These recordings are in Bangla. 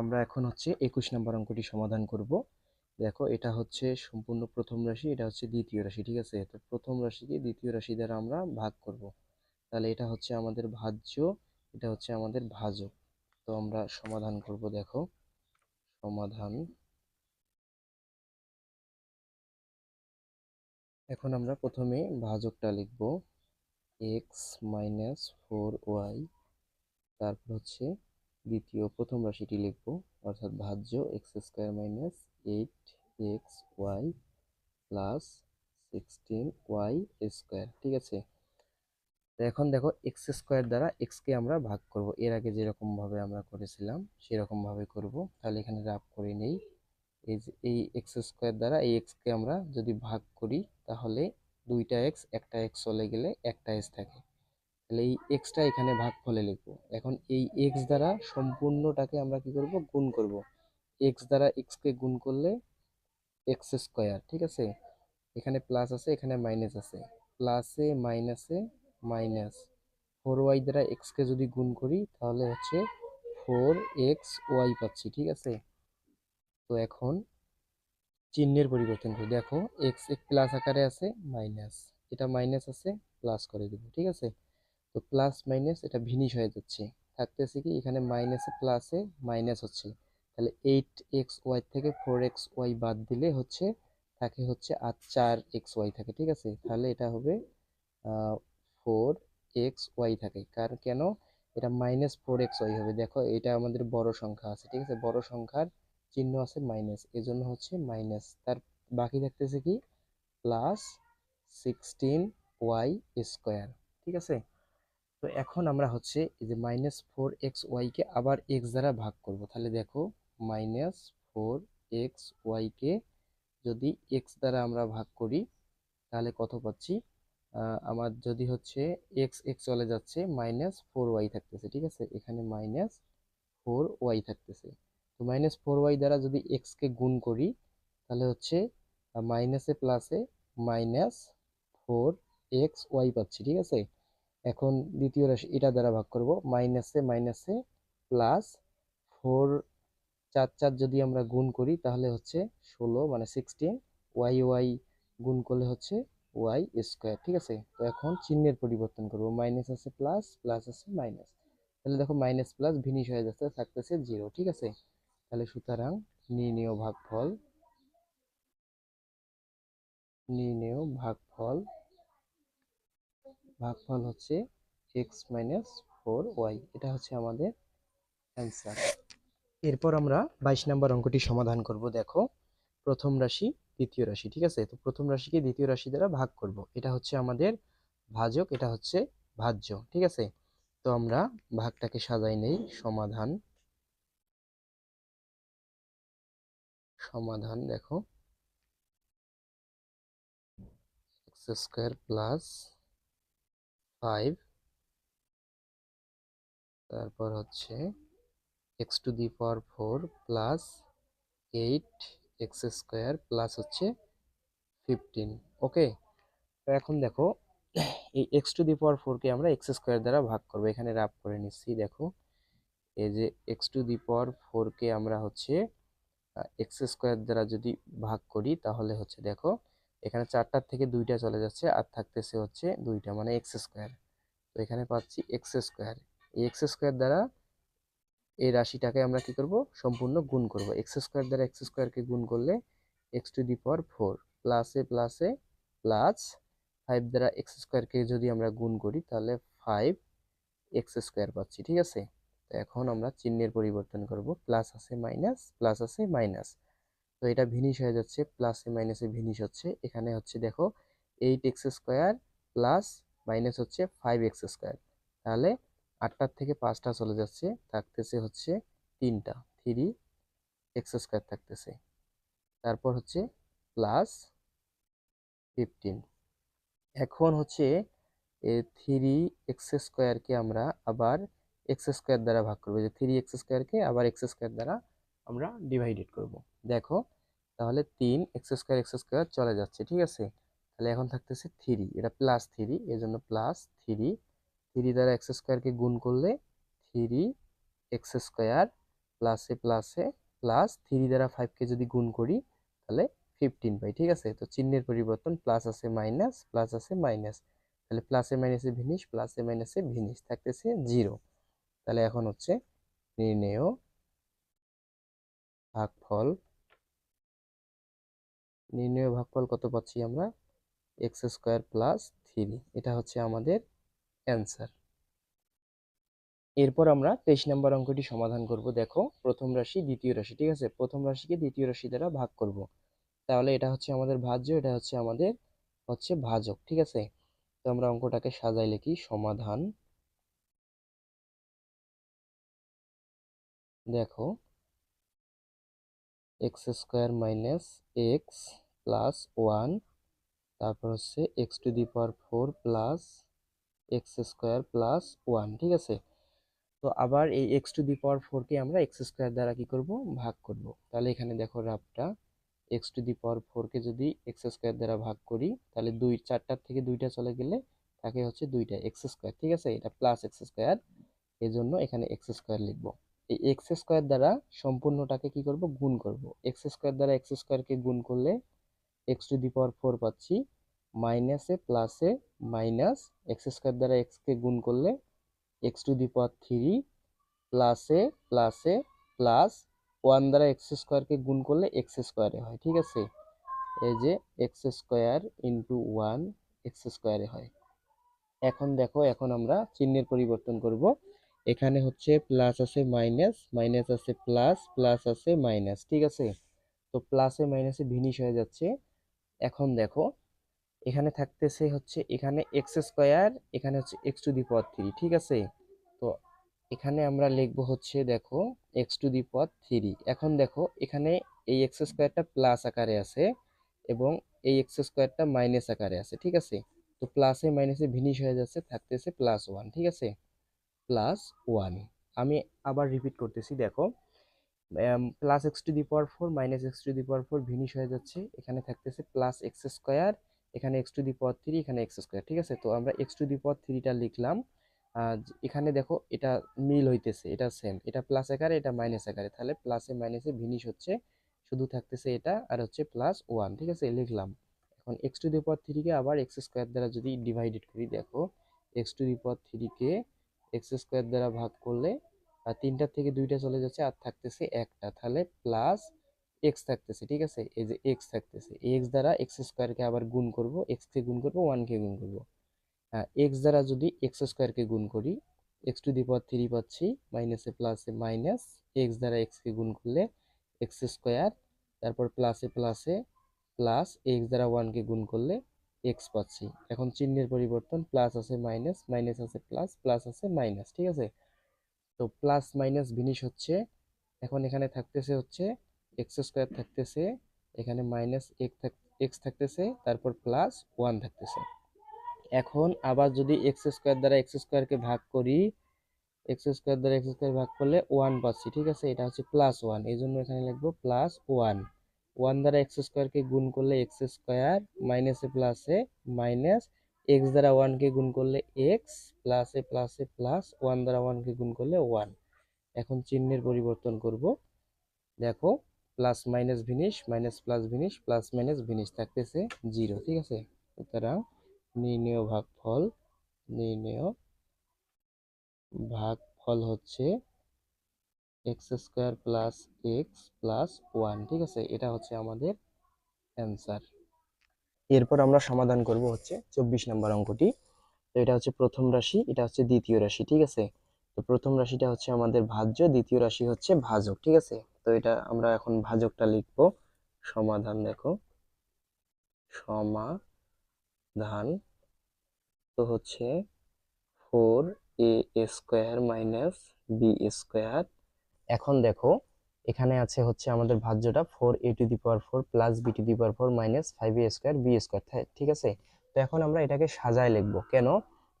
আমরা এখন হচ্ছে একুশ নম্বর অঙ্কটি সমাধান করব। দেখো, এটা হচ্ছে সম্পূর্ণ প্রথম রাশি, এটা হচ্ছে দ্বিতীয় রাশি, ঠিক আছে? তো প্রথম রাশিকে দ্বিতীয় রাশি দ্বারা আমরা ভাগ করব। তাহলে এটা হচ্ছে আমাদের ভাজ্য, এটা হচ্ছে আমাদের ভাজক। তো আমরা সমাধান করব, দেখো। সমাধান। এখন আমরা প্রথমে ভাজকটা লিখব। এক্স মাইনাস ফোর ওয়াই, তারপর হচ্ছে দ্বিতীয়, প্রথম রাশিটি লিখব, অর্থাৎ ভাজ্য x square minus eight x y plus sixteen y square, ঠিক আছে? তো এখন দেখো, এক্স স্কোয়ার দ্বারা এক্সকে আমরা ভাগ করব। এর আগে যেরকমভাবে আমরা করেছিলাম, সেরকমভাবে করব। তাহলে এখানে রাফ করে নেই। এই যে, এই এক্স স্কোয়ার দ্বারা এই এক্সকে আমরা যদি ভাগ করি, তাহলে দুইটা এক্স, একটা এক্স চলে গেলে একটা এক্স থাকে। তাহলে এই এক্সটা এখানে ভাগ ফলে লিখব। এখন এই এক্স দ্বারা সম্পূর্ণটাকে আমরা কি করব? গুণ করব। এক্স দ্বারা এক্সকে গুণ করলে এক্স স্কোয়ার ঠিক আছে? এখানে প্লাস আছে, এখানে মাইনাস আছে। প্লাসে মাইনাসে মাইনাস ফোর ওয়াই দ্বারা এক্সকে যদি গুণ করি, তাহলে হচ্ছে ফোর এক্স ওয়াই পাচ্ছি, ঠিক আছে? তো এখন চিহ্নের পরিবর্তন করি। দেখো এক্স এক প্লাস আকারে আছে মাইনাস এটা মাইনাস আছে প্লাস করে দিব, ঠিক আছে? তো প্লাস মাইনাস এটা ভিনিশ হয়ে যাচ্ছে। থাকতেছে কি এখানে মাইনাসে প্লাসে মাইনাস হচ্ছে। তাহলে এইট এক্স ওয়াই থেকে ফোর এক্স ওয়াই বাদ দিলে হচ্ছে থাকে হচ্ছে আর চার এক্স ওয়াই থাকে, ঠিক আছে? তাহলে এটা হবে ফোর এক্স ওয়াই থাকে। কার, কেন? এটা মাইনাস ফোর এক্স ওয়াই হবে। দেখো এটা আমাদের বড় সংখ্যা আছে, ঠিক আছে? বড় সংখ্যার চিহ্ন আছে মাইনাস এজন্য হচ্ছে মাইনাস তার বাকি থাকতেছে কি প্লাস সিক্সটিন ওয়াই স্কোয়ার ঠিক আছে? তো এখন আমরা হচ্ছে এই যে মাইনাস ফোর এক্স ওয়াইকে আবার এক্স দ্বারা ভাগ করব। তাহলে দেখো মাইনাস ফোর এক্স ওয়াইকে যদি এক্স দ্বারা আমরা ভাগ করি, তাহলে কত পাচ্ছি? আমার যদি হচ্ছে এক্স এক্স চলে যাচ্ছে মাইনাস ফোর ওয়াই থাকতেছে, ঠিক আছে? এখানে মাইনাস ফোর ওয়াই থাকতেছে। তো মাইনাস ফোর ওয়াই দ্বারা যদি এক্সকে গুণ করি, তাহলে হচ্ছে মাইনাসে প্লাসে মাইনাস ফোর এক্স ওয়াই পাচ্ছি, ঠিক আছে? এখন দ্বিতীয় রাশি, এটা দ্বারা ভাগ করব মাইনাসে মাইনাসে প্লাস ফোর চার চার যদি আমরা গুণ করি, তাহলে হচ্ছে ষোলো মানে সিক্সটিন ওয়াই ওয়াই গুণ করলে হচ্ছে ওয়াই স্কোয়ার ঠিক আছে? তো এখন চিহ্নের পরিবর্তন করব মাইনাস আছে প্লাস প্লাস আছে মাইনাস তাহলে দেখো মাইনাস প্লাস ভিনিশ হয়ে যাচ্ছে, থাকতেছে জিরো ঠিক আছে? তাহলে সুতরাং নির্ণেয় ভাগফল নির্ণেয় ভাগফল ভাগফল হচ্ছে এক্স মাইনাস ফোর ওয়াই এটা হচ্ছে আমাদের অ্যান্সার এরপর আমরা বাইশ নম্বর অঙ্কটি সমাধান করব, দেখো। প্রথম রাশি, দ্বিতীয় রাশি, ঠিক আছে? তো প্রথম রাশিকে দ্বিতীয় রাশি দ্বারা ভাগ করব। এটা হচ্ছে আমাদের ভাজক, এটা হচ্ছে ভাজ্য, ঠিক আছে? তো আমরা ভাগটাকে সাজাই নেই, সমাধান। সমাধান, দেখো। এক্স স্কোয়ার প্লাস ফাইভ তারপর হচ্ছে x to the power four plus eight x square plus হচ্ছে ফিফটিন ওকে এখন দেখো, এই এক্স টু দি পাওয়ার ফোরকে আমরা এক্স স্কোয়ার দ্বারা ভাগ করব। এখানে রাফ করে নিচ্ছি, দেখো। এই যে এক্স টু দি পাওয়ার ফোরকে আমরা হচ্ছে এক্স স্কোয়ার দ্বারা যদি ভাগ করি, তাহলে হচ্ছে দেখো এখানে চারটার থেকে দুইটা চলে যাচ্ছে আর থাকতেছে হচ্ছে দুইটা মানে এক্স স্কোয়ার তো এখানে পাচ্ছি এক্স স্কোয়ার এই এক্স স্কোয়ার দ্বারা এই রাশিটাকে আমরা কি করব? সম্পূর্ণ গুণ করব। এক্স স্কোয়ার দ্বারা এক্স স্কোয়ারকে গুণ করলে x to the power four প্লাসে প্লাসে প্লাস ফাইভ দ্বারা এক্স স্কোয়ারকে যদি আমরা গুণ করি তাহলে ফাইভ এক্স স্কোয়ার পাচ্ছি, ঠিক আছে? তো এখন আমরা চিহ্নের পরিবর্তন করব। প্লাস আছে মাইনাস প্লাস আছে মাইনাস তো এটা ভিনিশ হয়ে যাচ্ছে প্লাসে মাইনাসে ভিনিশ হচ্ছে। এখানে হচ্ছে দেখো eight x square plus minus হচ্ছে ফাইভ এক্স স্কোয়ার তাহলে আটটার থেকে পাঁচটা চলে যাচ্ছে, থাকতেছে হচ্ছে তিনটা থ্রি এক্স স্কোয়ার থাকতেছে। তারপর হচ্ছে প্লাস ফিফটিন এখন হচ্ছে থ্রি এক্স স্কোয়ারকে আমরা আবার এক্স স্কোয়ার দ্বারা ভাগ করব। যে থ্রি এক্স স্কোয়ারকে আবার এক্স স্কোয়ার দ্বারা আমরা ডিভাইডেড করব। দেখো, তাহলে তিন এক্স স্কোয়ার এক্স স্কোয়ার চলে যাচ্ছে, ঠিক আছে? তাহলে এখন থাকতেছে থ্রি এটা প্লাস থ্রি এর জন্য প্লাস থ্রি থ্রি দ্বারা এক্স স্কোয়ারকে গুণ করলে থ্রি এক্স স্কোয়ার প্লাসে প্লাসে প্লাস থ্রি দ্বারা ফাইভকে যদি গুণ করি, তাহলে ফিফটিন পাই, ঠিক আছে? তো চিহ্নের পরিবর্তন প্লাস আছে মাইনাস প্লাস আছে মাইনাস তাহলে প্লাসে মাইনাসে ভিনিস প্লাসে মাইনাসে ভিনিস থাকতেছে জিরো তাহলে এখন হচ্ছে নির্ণেয় ভাগফল, নির্ণয় ভাগফল কত পাচ্ছি আমরা? এক্স স্কোয়ার প্লাস থ্রি এটা হচ্ছে আমাদের অ্যান্সার এরপর আমরা তেইশ নম্বর অঙ্কটি সমাধান করব। দেখো, প্রথম রাশি, দ্বিতীয় রাশি, ঠিক আছে? প্রথম রাশিকে দ্বিতীয় রাশি দ্বারা ভাগ করব। তাহলে এটা হচ্ছে আমাদের ভাজ্য, এটা হচ্ছে আমাদের হচ্ছে ভাজক, ঠিক আছে? তো আমরা অঙ্কটাকে সাজাই লিখি, সমাধান। দেখো x square minus x plus one, তারপর হচ্ছে x to the power four plus x square plus one, ঠিক আছে? তো আবার এই এক্স টু দি পাওয়ার ফোরকে আমরা এক্স স্কোয়ার দ্বারা কি করব? ভাগ করব। তাহলে এখানে দেখো রাফটা, এক্স টু দি পাওয়ার ফোরকে যদি এক্স স্কোয়ার দ্বারা ভাগ করি, তাহলে দুই, চারটার থেকে দুইটা চলে গেলে থাকে হচ্ছে দুইটা, এক্স স্কোয়ার, ঠিক আছে? এটা প্লাস এক্স স্কোয়ার এই জন্য এখানে এক্স স্কোয়ার লিখব। এই এক্স স্কোয়ার দ্বারা সম্পূর্ণটাকে কি করব? গুণ করব। এক্স স্কোয়ার দ্বারা এক্স স্কোয়ারকে গুণ করলে x to the power four পাচ্ছি। মাইনাসে প্লাসে মাইনাস এক্স স্কোয়ার দ্বারা এক্সকে গুণ করলে x to the power three প্লাসে প্লাসে প্লাস ওয়ান দ্বারা এক্স স্কোয়ারকে গুণ করলে এক্স স্কোয়ারে হয়, ঠিক আছে? এই যে x square into one x স্কোয়ারে হয়। এখন দেখো, এখন আমরা চিহ্নের পরিবর্তন করব। এখানে হচ্ছে প্লাস আছে মাইনাস মাইনাস আছে প্লাস প্লাস আছে মাইনাস ঠিক আছে? তো প্লাসে মাইনাসে ভিনিশ হয়ে যাচ্ছে। এখন দেখো, এখানে থাকতেছে হচ্ছে এখানে এক্স স্কোয়ার এখানে হচ্ছে x to the power three ঠিক আছে? তো এখানে আমরা লিখব হচ্ছে দেখো x to the power three এখন দেখো, এখানে এই এক্স স্কোয়ারটা প্লাস আকারে আছে এবং এই এক্স স্কোয়ারটা মাইনাস আকারে আছে, ঠিক আছে? তো প্লাসে মাইনাসে ভিনিশ হয়ে যাচ্ছে, থাকতেছে প্লাস ওয়ান ঠিক আছে? প্লাস ওয়ান আমি আবার রিপিট করতেছি, দেখো। Plus x to the power four minus x to the power four vanish হয়ে যাচ্ছে। এখানে থাকতেছে প্লাস এক্স স্কোয়ার এখানে x to the power three এখানে এক্স স্কোয়ার ঠিক আছে? তো আমরা এক্স টু দি পাওয়ার থ্রিটা লিখলাম। এখানে দেখো, এটা মিল হইতেছে, এটা সেম এটা প্লাস আকারে এটা মাইনাস আকারে তাহলে প্লাসে মাইনাসে ভিনিশ হচ্ছে, শুধু থাকতেছে এটা, আর হচ্ছে প্লাস ওয়ান ঠিক আছে? লিখলাম। এখন এক্স টু দি পাওয়ার থ্রিকে আবার এক্স স্কোয়ার দ্বারা যদি ডিভাইডেড করি, দেখো এক্স টু দি পাওয়ার থ্রিকে এক্স স্কোয়ার দ্বারা ভাগ করলে আর তিনটার থেকে দুইটা চলে যাচ্ছে আর থাকতেছে একটা। তাহলে প্লাস এক্স থাকতেছে, ঠিক আছে? এই যে এক্স থাকতেছে এক্স দ্বারা এক্স স্কোয়ারকে আবার গুণ করব এক্সকে গুণ করব ওয়ানকে গুণ করব। এক্স দ্বারা যদি এক্স স্কোয়ারকে গুণ করি x to the power three পাচ্ছি মাইনাসে প্লাসে মাইনাস এক্স দ্বারা এক্সকে গুণ করলে এক্স স্কোয়ার তারপর প্লাসে প্লাসে প্লাস এক্স দ্বারা ওয়ানকে গুণ করলে এক্স পাচ্ছি। এখন চিহ্নের পরিবর্তন প্লাস আছে মাইনাস মাইনাস আছে প্লাস প্লাস আছে মাইনাস ঠিক আছে? তো প্লাস মাইনাস ভিনিশ হচ্ছে, এখন এখানে থাকতেছে হচ্ছে এক্স স্কোয়ার থাকতেছে, এখানে মাইনাস এক্স থাকতেছে, তারপর প্লাস ওয়ান থাকতেছে। এখন আবার যদি এক্স স্কোয়ার দ্বারা এক্স স্কোয়ারকে ভাগ করি এক্স স্কোয়ার দ্বারা এক্স স্কোয়ার ভাগ করলে ওয়ান পাচ্ছি, ঠিক আছে? এটা হচ্ছে প্লাস ওয়ান এই জন্য এখানে লিখব প্লাস ওয়ান ওয়ান দ্বারা এক্স স্কোয়ারকে গুণ করলে এক্স স্কোয়ার মাইনাসে প্লাসে মাইনাস এক্স দ্বারা ওয়ানকে গুণ করলে এক্স প্লাসে প্লাসে প্লাস ওয়ান দ্বারা ওয়ানকে গুণ করলে ওয়ান এখন চিহ্নের পরিবর্তন করব। দেখো plus minus vanish minus plus vanish plus minus vanish থাকতেছে জিরো ঠিক আছে? সুতরাং নির্ণেয় ভাগফল নির্ণেয় ভাগফল হচ্ছে x square plus x plus one, ঠিক আছে? এটা হচ্ছে আমাদের অ্যান্সার। এরপর আমরা সমাধান করব হচ্ছে চব্বিশ নম্বর অঙ্কটি। তো এটা হচ্ছে প্রথম রাশি, এটা হচ্ছে দ্বিতীয় রাশি, ঠিক আছে? তো প্রথম রাশিটা হচ্ছে আমাদের ভাজ্য, দ্বিতীয় রাশি হচ্ছে ভাজক, ঠিক আছে? তো এটা আমরা এখন ভাজকটা লিখব। সমাধান দেখো। সমাধান তো হচ্ছে four a square minus b square এখন দেখো, এখানে আছে হচ্ছে আমাদের ভাজ্যটা four a to the power four plus b to the power four minus five a square b square ঠিক আছে? তো এখন আমরা এটাকে সাজায় লিখব। কেন?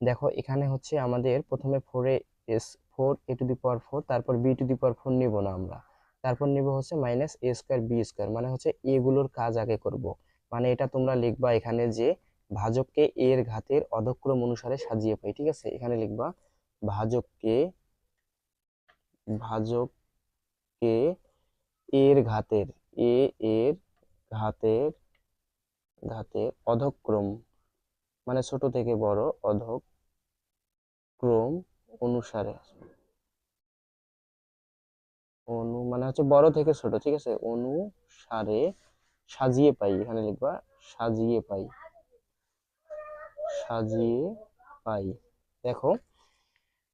দেখো, এখানে হচ্ছে আমাদের প্রথমে four A S four a to the power four তারপর b to the power four নিব না আমরা। তারপর নিব হচ্ছে minus a square b square মানে হচ্ছে এগুলোর কাজ আগে করব। মানে এটা তোমরা লিখবা এখানে যে ভাজককে এর ঘাতের অধক্রম অনুসারে সাজিয়ে পাই, ঠিক আছে? এখানে লিখবা ভাজককে, ভাজক কে এর ঘাতের, এ এর ঘাতের ঘাতের অধক্রম মানে ছোট থেকে বড় অধক্রম অনুসারে অনু মানে হচ্ছে বড় থেকে ছোট, ঠিক আছে? অনুসারে সাজিয়ে পাই, এখানে লিখবা, সাজিয়ে পাই। সাজিয়ে পাই। দেখো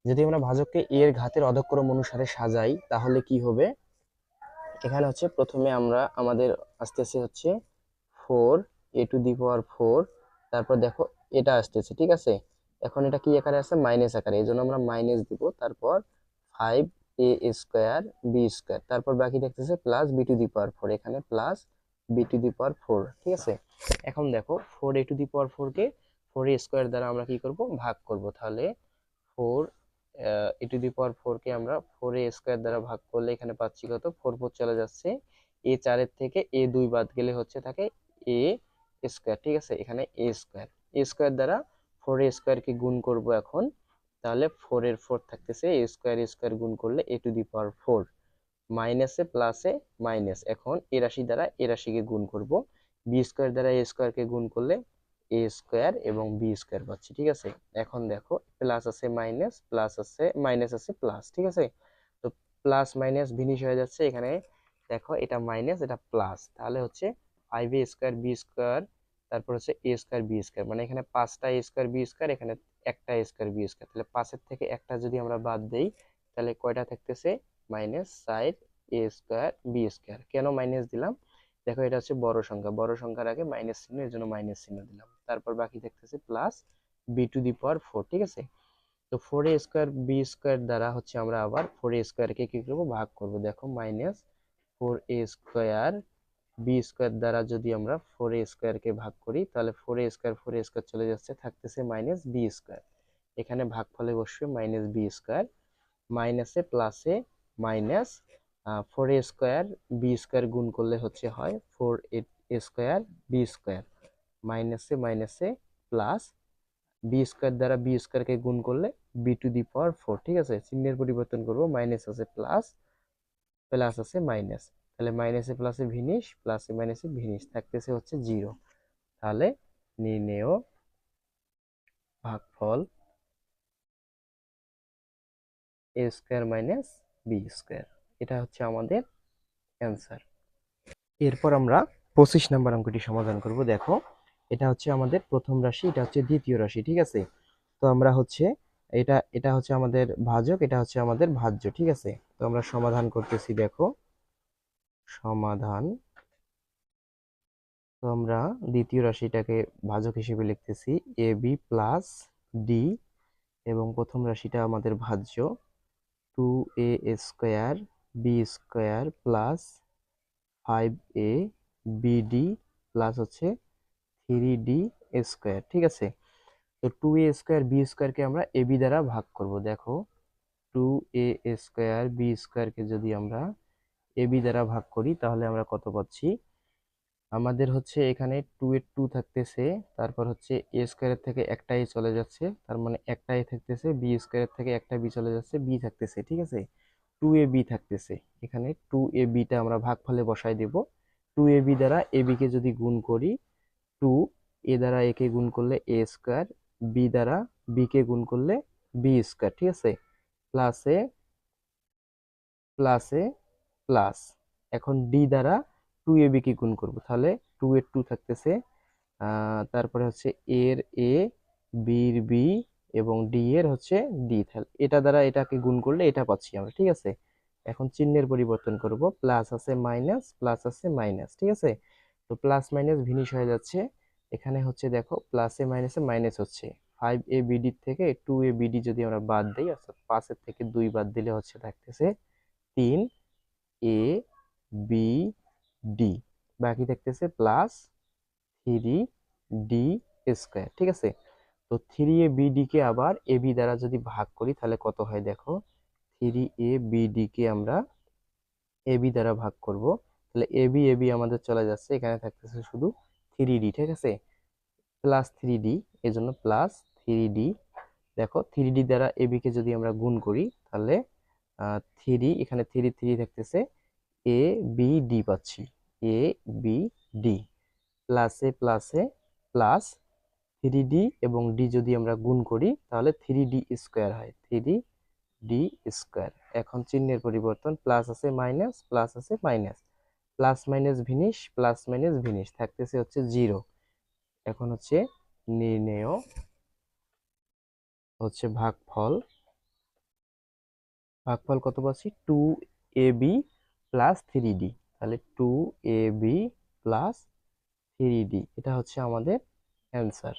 যদি আমরা ভাজককে এর ঘাতের অধক্রম অনুসারে সাজাই, তাহলে কি হবে? এখানে হচ্ছে প্রথমে আমরা আমাদের আস্তে আস্তে হচ্ছে four a to the power four তারপর দেখো এটা আসতেছে ঠিক আছে? এখন এটা কি আকারে আছে? মাইনাস আকারে, এই জন্য আমরা মাইনাস দিব, তারপর five a square b square তারপর বাকি দেখতেছে plus b to the power four এখানে plus b to the power four ঠিক আছে? এখন দেখো ফোর এ টু দি পাওয়ার ফোরকে ফোর এ স্কোয়ার দ্বারা আমরা কি করব? ভাগ করব, তাহলে ফোর এ টু দি পাওয়ার ফোরকে আমরা ফোর এ স্কোয়ার দ্বারা ভাগ করলে এখানে পাচ্ছি কত? ফোর ফোর চলে যাচ্ছে। এ চারের থেকে এ দুই বাদ গেলে হচ্ছে থাকে এ স্কোয়ার ঠিক আছে? এখানে এ স্কোয়ার এ স্কোয়ার দ্বারা ফোর এ স্কোয়ারকে গুণ করব এখন। তাহলে ফোর এর ফোর থাকতেছে, এ স্কোয়ার স্কোয়ার গুণ করলে এ টু দি পাওয়ার ফোর মাইনাসে প্লাসে মাইনাস এখন এ রাশি দ্বারা এ রাশিকে গুণ করব। বি স্কোয়ার দ্বারা এ স্কোয়ারকে গুণ করলে এ স্কোয়ার এবং বি স্কোয়ার পাচ্ছি, ঠিক আছে? এখন দেখো প্লাস আছে মাইনাস প্লাস আছে মাইনাস আছে প্লাস ঠিক আছে? তো প্লাস মাইনাস ভিনিশ হয়ে যাচ্ছে এখানে। দেখো, এটা মাইনাস এটা প্লাস তাহলে হচ্ছে five a square b square তারপর হচ্ছে এ স্কোয়ার বি স্কোয়ার মানে এখানে পাঁচটা এ স্কোয়ার বি স্কোয়ার এখানে একটা এ স্কোয়ার বি স্কোয়ার তাহলে পাঁচের থেকে একটা যদি আমরা বাদ দেই, তাহলে কয়টা থাকতেছে? Minus side a square b square কেন মাইনাস দিলাম? দেখো, এটা হচ্ছে বড় সংখ্যা। বড় সংখ্যার আগে মাইনাস চিহ্ন, এর জন্য মাইনাস চিহ্ন দিলাম। তারপর বাকি থাকতেছে plus b to the power four ঠিক আছে? তো four a square b square দ্বারা হচ্ছে আমরা আবার ফোর এ স্কোয়ারকে কি করব? ভাগ করব। দেখো minus four a square b square দ্বারা যদি আমরা ফোর এ স্কোয়ারকে ভাগ করি, তাহলে four a square four a square চলে যাচ্ছে, থাকতেছে মাইনাস বি স্কোয়ার এখানে ভাগ ফলে বসবে মাইনাস বি স্কোয়ার মাইনাসে প্লাসে minus four a square b square গুণ করলে হচ্ছে হয় four a square b square মাইনাসে মাইনাসে প্লাস বি স্কোয়ার দ্বারা বি স্কোয়ারকে গুণ করলে b to the power four ঠিক আছে? চিহ্নের পরিবর্তন করব মাইনাস আছে প্লাস প্লাস আছে মাইনাস তাহলে মাইনাসে প্লাসে ভিনিশ প্লাসে মাইনাসে ভিনিশ থাকতেছে হচ্ছে জিরো তাহলে নির্ণেয় ভাগফল a square minus b square এটা হচ্ছে আমাদের অ্যান্সার এরপর আমরা পঁচিশ নাম্বার অঙ্কটি সমাধান করব, দেখো। এটা হচ্ছে আমাদের প্রথম রাশি, এটা হচ্ছে দ্বিতীয় রাশি, ঠিক আছে? তো আমরা হচ্ছে এটা এটা হচ্ছে আমাদের ভাজক, এটা হচ্ছে আমাদের ভাজ্য, ঠিক আছে? তো আমরা সমাধান করতেছি, দেখো। সমাধান। তো আমরা দ্বিতীয় রাশিটাকে ভাজক হিসেবে লিখতেছি, এ বি প্লাস ডি, এবং প্রথম রাশিটা আমাদের ভাজ্য। Two a square, b square plus five a b d plus হচ্ছে থ্রি ডি স্কোয়ার, ঠিক আছে? তো টু এ স্কোয়ার বি স্কোয়ারকে আমরা এ বি দ্বারা ভাগ করব। দেখো, টু এ স্কোয়ার বি স্কোয়ারকে যদি আমরা এ বি দ্বারা ভাগ করি, তাহলে আমরা কত পাচ্ছি? আমাদের হচ্ছে এখানে টু এর টু থাকতেছে, তারপর হচ্ছে এ স্কোয়ারের থেকে একটা এ চলে যাচ্ছে, তার মানে একটা এ থাকতেছে, বি স্কোয়ারের থেকে একটা বি চলে যাচ্ছে, বি থাকতেছে, ঠিক আছে? টু এ বি থাকতেছে, এখানে টু এ বিটা আমরা ভাগফলে বসাই দেব। টু এ বি দ্বারা এ বিকে যদি গুণ করি টু, এ দ্বারা একে গুণ করলে এ স্কোয়ার বি দ্বারা বি কে গুণ করলে বি স্কোয়ার ঠিক আছে? প্লাসে প্লাসে প্লাস এখন ডি দ্বারা টু এ বি কে গুণ করব। তাহলে টু এর টু থাকতেছে তারপরে হচ্ছে এর এ বির বি এবং ডি এর হচ্ছে ডি তাহলে এটা দ্বারা এটাকে গুণ করলে এটা পাচ্ছি আমরা, ঠিক আছে? এখন চিহ্নের পরিবর্তন করব। প্লাস আছে মাইনাস প্লাস আছে মাইনাস ঠিক আছে? তো প্লাস মাইনাস ভিনিশ হয়ে যাচ্ছে। এখানে হচ্ছে দেখো প্লাসে মাইনাসে মাইনাস হচ্ছে। ফাইভ এ বিডি থেকে টু এ বিডি যদি আমরা বাদ দিই, অর্থাৎ পাঁচের থেকে দুই বাদ দিলে হচ্ছে থাকতেছে তিন এ বি ডি বাকি থাকতেছে প্লাস থ্রি ডি স্কোয়ার ঠিক আছে? তো থ্রি এ বি কে আবার এ বি দ্বারা যদি ভাগ করি, তাহলে কত হয় দেখো? থ্রি এ বি কে আমরা এ বি দ্বারা ভাগ করব। তাহলে এ বি এ বি আমাদের চলে যাচ্ছে। এখানে থাকতেছে শুধু থ্রি ডি ঠিক আছে? প্লাস থ্রি ডি এজন্য প্লাস থ্রি ডি দেখো থ্রি ডি দ্বারা এ কে যদি আমরা গুণ করি, তাহলে থ্রি এখানে থ্রি থ্রি থাকতেছে। এ বি ডি পাচ্ছি। এ বি ডি প্লাসে প্লাসে প্লাস থ্রি ডি এবং ডি যদি আমরা গুণ করি, তাহলে থ্রি ডি স্কোয়ার হয়। থ্রি ডি স্কোয়ার এখন চিহ্নের পরিবর্তন প্লাস আছে মাইনাস প্লাস আছে minus plus minus vanish, plus minus vanish, থাকতেছে হচ্ছে জিরো। এখন হচ্ছে নির্ণেয় হচ্ছে ভাগফল। ভাগফল কত পাচ্ছি? Two a b plus three d. তাহলে two a b plus three d, এটা হচ্ছে আমাদের অ্যান্সার।